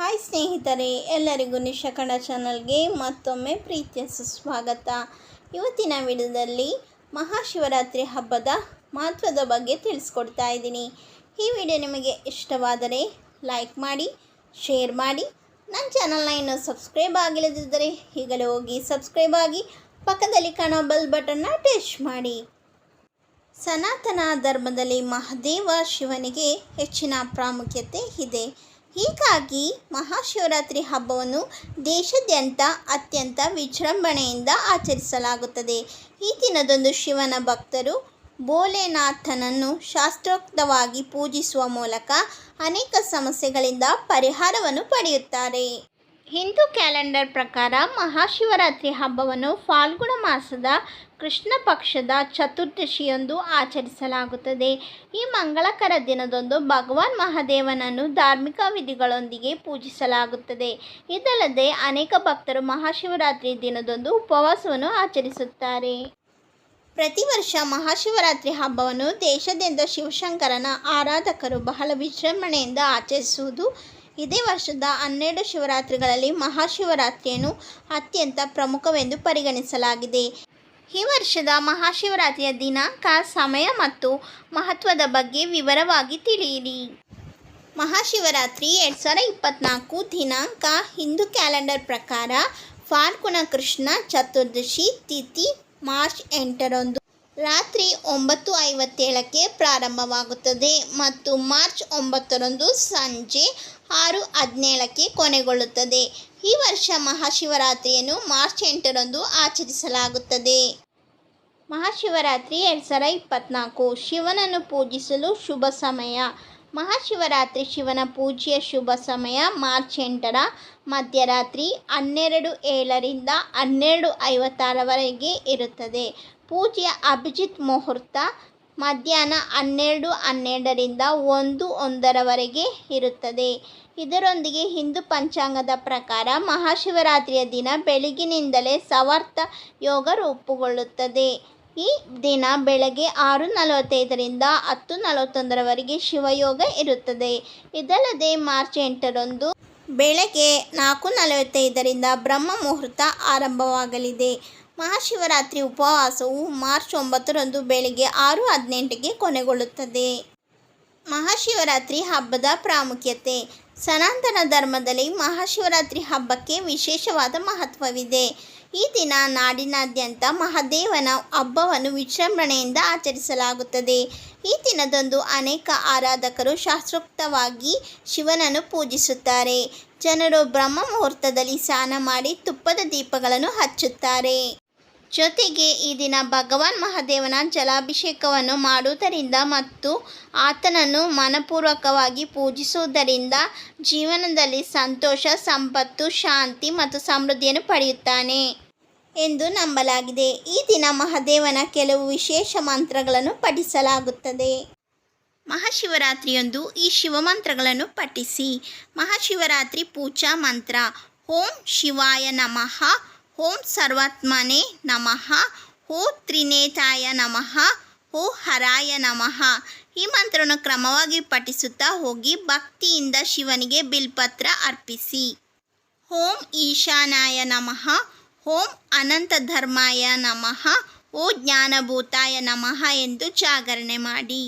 Hi ಸ್ನೇಹಿತರೆ, ಎಲ್ಲರಿಗೂ ನಿಶಾ ಕನ್ನಡ ಚಾನಲ್ಗೆ ಮತ್ತೊಮ್ಮೆ ಪ್ರೀತಿಯ ಸುಸ್ವಾಗತ. ಇವತ್ತಿನ ವಿಡಿಯೋದಲ್ಲಿ ಮಹಾಶಿವರಾತ್ರಿ ಹಬ್ಬದ ಮಹತ್ವದ ಬಗ್ಗೆ ತಿಳಿಸ್ಕೊಡ್ತಾ ಇದ್ದೀನಿ. ಈ ವಿಡಿಯೋ ನಿಮಗೆ ಇಷ್ಟವಾದರೆ ಲೈಕ್ ಮಾಡಿ, ಶೇರ್ ಮಾಡಿ. ನನ್ನ ಚಾನಲ್ನ ಇನ್ನೂ ಸಬ್ಸ್ಕ್ರೈಬ್ ಆಗಿಲ್ಲದಿದ್ದರೆ ಈಗಲೇ ಹೋಗಿ ಸಬ್ಸ್ಕ್ರೈಬ್ ಆಗಿ, ಪಕ್ಕದಲ್ಲಿ ಕಾಣೋ ಬೆಲ್ ಬಟನ್ನ ಟಚ್ ಮಾಡಿ. ಸನಾತನ ಧರ್ಮದಲ್ಲಿ ಮಹಾದೇವ ಶಿವನಿಗೆ ಹೆಚ್ಚಿನ ಪ್ರಾಮುಖ್ಯತೆ ಇದೆ. ಹೀಗಾಗಿ ಮಹಾಶಿವರಾತ್ರಿ ಹಬ್ಬವನ್ನು ದೇಶಾದ್ಯಂತ ಅತ್ಯಂತ ವಿಜೃಂಭಣೆಯಿಂದ ಆಚರಿಸಲಾಗುತ್ತದೆ. ಈ ದಿನದಂದು ಶಿವನ ಭಕ್ತರು ಭೋಲೆನಾಥನನ್ನು ಶಾಸ್ತ್ರೋಕ್ತವಾಗಿ ಪೂಜಿಸುವ ಮೂಲಕ ಅನೇಕ ಸಮಸ್ಯೆಗಳಿಂದ ಪರಿಹಾರವನ್ನು ಪಡೆಯುತ್ತಾರೆ. ಹಿಂದೂ ಕ್ಯಾಲೆಂಡರ್ ಪ್ರಕಾರ ಮಹಾಶಿವರಾತ್ರಿ ಹಬ್ಬವನ್ನು ಫಾಲ್ಗುಣ ಮಾಸದ ಕೃಷ್ಣ ಪಕ್ಷದ ಚತುರ್ದಶಿಯೊಂದು ಆಚರಿಸಲಾಗುತ್ತದೆ. ಈ ಮಂಗಳಕರ ದಿನದಂದು ಭಗವಾನ್ ಮಹಾದೇವನನ್ನು ಧಾರ್ಮಿಕ ವಿಧಿಗಳೊಂದಿಗೆ ಪೂಜಿಸಲಾಗುತ್ತದೆ. ಇದಲ್ಲದೆ ಅನೇಕ ಭಕ್ತರು ಮಹಾಶಿವರಾತ್ರಿ ದಿನದಂದು ಉಪವಾಸವನ್ನು ಆಚರಿಸುತ್ತಾರೆ. ಪ್ರತಿ ವರ್ಷ ಮಹಾಶಿವರಾತ್ರಿ ಹಬ್ಬವನ್ನು ದೇಶದಿಂದ ಶಿವಶಂಕರನ ಆರಾಧಕರು ಬಹಳ ವಿಜೃಂಭಣೆಯಿಂದ ಆಚರಿಸುವುದು ಇದೇ ವರ್ಷದ ಹನ್ನೆರಡು ಶಿವರಾತ್ರಿಗಳಲ್ಲಿ ಮಹಾಶಿವರಾತ್ರಿಯನ್ನು ಅತ್ಯಂತ ಪ್ರಮುಖವೆಂದು ಪರಿಗಣಿಸಲಾಗಿದೆ. ಈ ವರ್ಷದ ಮಹಾಶಿವರಾತ್ರಿಯ ದಿನಾಂಕ, ಸಮಯ ಮತ್ತು ಮಹತ್ವದ ಬಗ್ಗೆ ವಿವರವಾಗಿ ತಿಳಿಯಿರಿ. ಮಹಾಶಿವರಾತ್ರಿ ಎರಡು ಸಾವಿರದ ಇಪ್ಪತ್ತ್ನಾಲ್ಕು ದಿನಾಂಕ, ಹಿಂದೂ ಕ್ಯಾಲೆಂಡರ್ ಪ್ರಕಾರ ಫಾಲ್ಗುಣ ಕೃಷ್ಣ ಚತುರ್ದಶಿ ತಿಥಿ ಮಾರ್ಚ್ ಎಂಟರಂದು. ರಾತ್ರಿ ಒಂಬತ್ತು ಐವತ್ತೇಳಕ್ಕೆ ಪ್ರಾರಂಭವಾಗುತ್ತದೆ ಮತ್ತು ಮಾರ್ಚ್ ಒಂಬತ್ತರಂದು ಸಂಜೆ ಆರು ಹದಿನೇಳಕ್ಕೆ ಕೊನೆಗೊಳ್ಳುತ್ತದೆ. ಈ ವರ್ಷ ಮಹಾಶಿವರಾತ್ರಿಯನ್ನು ಮಾರ್ಚ್ ಎಂಟರಂದು ಆಚರಿಸಲಾಗುತ್ತದೆ. ಮಹಾಶಿವರಾತ್ರಿ ಎರಡು ಸಾವಿರ ಇಪ್ಪತ್ತ್ನಾಲ್ಕು ಶಿವನನ್ನು ಪೂಜಿಸಲು ಶುಭ ಸಮಯ. ಮಹಾಶಿವರಾತ್ರಿ ಶಿವನ ಪೂಜೆಯ ಶುಭ ಸಮಯ ಮಾರ್ಚ್ ಎಂಟರ. ಮಧ್ಯರಾತ್ರಿ ಹನ್ನೆರಡು ಏಳರಿಂದ ಹನ್ನೆರಡು ಐವತ್ತಾರವರೆಗೆ ಇರುತ್ತದೆ. ಪೂಜೆಯ ಅಭಿಜಿತ್ ಮುಹೂರ್ತ ಮಧ್ಯಾಹ್ನ ಹನ್ನೆರಡು ಹನ್ನೆರಡರಿಂದ ಒಂದು ಒಂದರವರೆಗೆ ಇರುತ್ತದೆ. ಇದರೊಂದಿಗೆ ಹಿಂದೂ ಪಂಚಾಂಗದ ಪ್ರಕಾರ ಮಹಾಶಿವರಾತ್ರಿಯ ದಿನ ಬೆಳಗಿನಿಂದಲೇ ಸವರ್ತ ಯೋಗ ರೂಪುಗೊಳ್ಳುತ್ತದೆ. ಈ ದಿನ ಬೆಳಗ್ಗೆ ಆರು ನಲವತ್ತೈದರಿಂದ ಹತ್ತು ನಲವತ್ತೊಂದರವರೆಗೆ ಶಿವಯೋಗ ಇರುತ್ತದೆ. ಇದಲ್ಲದೆ ಮಾರ್ಚ್ ಎಂಟರಂದು ಬೆಳಗ್ಗೆ ನಾಲ್ಕು ನಲವತ್ತೈದರಿಂದ ಬ್ರಹ್ಮ ಮುಹೂರ್ತ ಆರಂಭವಾಗಲಿದೆ. ಮಹಾಶಿವರಾತ್ರಿ ಉಪವಾಸವು ಮಾರ್ಚ್ ಒಂಬತ್ತರಂದು ಬೆಳಗ್ಗೆ ಆರು ಹದಿನೆಂಟಿಗೆ ಕೊನೆಗೊಳ್ಳುತ್ತದೆ. ಮಹಾಶಿವರಾತ್ರಿ ಹಬ್ಬದ ಪ್ರಾಮುಖ್ಯತೆ. ಸನಾತನ ಧರ್ಮದಲ್ಲಿ ಮಹಾಶಿವರಾತ್ರಿ ಹಬ್ಬಕ್ಕೆ ವಿಶೇಷವಾದ ಮಹತ್ವವಿದೆ. ಈ ದಿನ ನಾಡಿನಾದ್ಯಂತ ಮಹಾದೇವನ ಹಬ್ಬವನ್ನು ವಿಜೃಂಭಣೆಯಿಂದ ಆಚರಿಸಲಾಗುತ್ತದೆ. ಈ ದಿನದಂದು ಅನೇಕ ಆರಾಧಕರು ಶಾಸ್ತ್ರೋಕ್ತವಾಗಿ ಶಿವನನ್ನು ಪೂಜಿಸುತ್ತಾರೆ. ಜನರು ಬ್ರಹ್ಮ ಮುಹೂರ್ತದಲ್ಲಿ ಸ್ನಾನ ಮಾಡಿ ತುಪ್ಪದ ದೀಪಗಳನ್ನು ಹಚ್ಚುತ್ತಾರೆ. ಜೊತೆಗೆ ಈ ದಿನ ಭಗವಾನ್ ಮಹಾದೇವನ ಜಲಾಭಿಷೇಕವನ್ನು ಮಾಡುವುದರಿಂದ ಮತ್ತು ಆತನನ್ನು ಮನಪೂರ್ವಕವಾಗಿ ಪೂಜಿಸುವುದರಿಂದ ಜೀವನದಲ್ಲಿ ಸಂತೋಷ, ಸಂಪತ್ತು, ಶಾಂತಿ ಮತ್ತು ಸಮೃದ್ಧಿಯನ್ನು ಪಡೆಯುತ್ತಾನೆ ಎಂದು ನಂಬಲಾಗಿದೆ. ಈ ದಿನ ಮಹಾದೇವನ ಕೆಲವು ವಿಶೇಷ ಮಂತ್ರಗಳನ್ನು ಪಠಿಸಲಾಗುತ್ತದೆ. ಮಹಾಶಿವರಾತ್ರಿಯೊಂದು ಈ ಶಿವಮಂತ್ರಗಳನ್ನು ಪಠಿಸಿ. ಮಹಾಶಿವರಾತ್ರಿ ಪೂಜಾ ಮಂತ್ರ, ಓಂ ಶಿವಾಯ ನಮಃ ಓಂ ಸರ್ವಾತ್ಮನೆ ನಮಃ. ಓ ತ್ರಿನೇತಾಯ ನಮಃ. ಓ ಹರಾಯ ನಮಃ. ಈ ಮಂತ್ರವನ್ನು ಕ್ರಮವಾಗಿ ಪಠಿಸುತ್ತಾ ಹೋಗಿ ಭಕ್ತಿಯಿಂದ ಶಿವನಿಗೆ ಬಿಲ್ಪತ್ರ ಅರ್ಪಿಸಿ. ಓಂ ಈಶಾನಾಯ ನಮಃ. ಓಂ ಅನಂತ ಧರ್ಮಾಯ ನಮಃ. ಓ ಜ್ಞಾನಭೂತಾಯ ನಮಃ ಎಂದು ಜಾಗರಣೆ ಮಾಡಿ.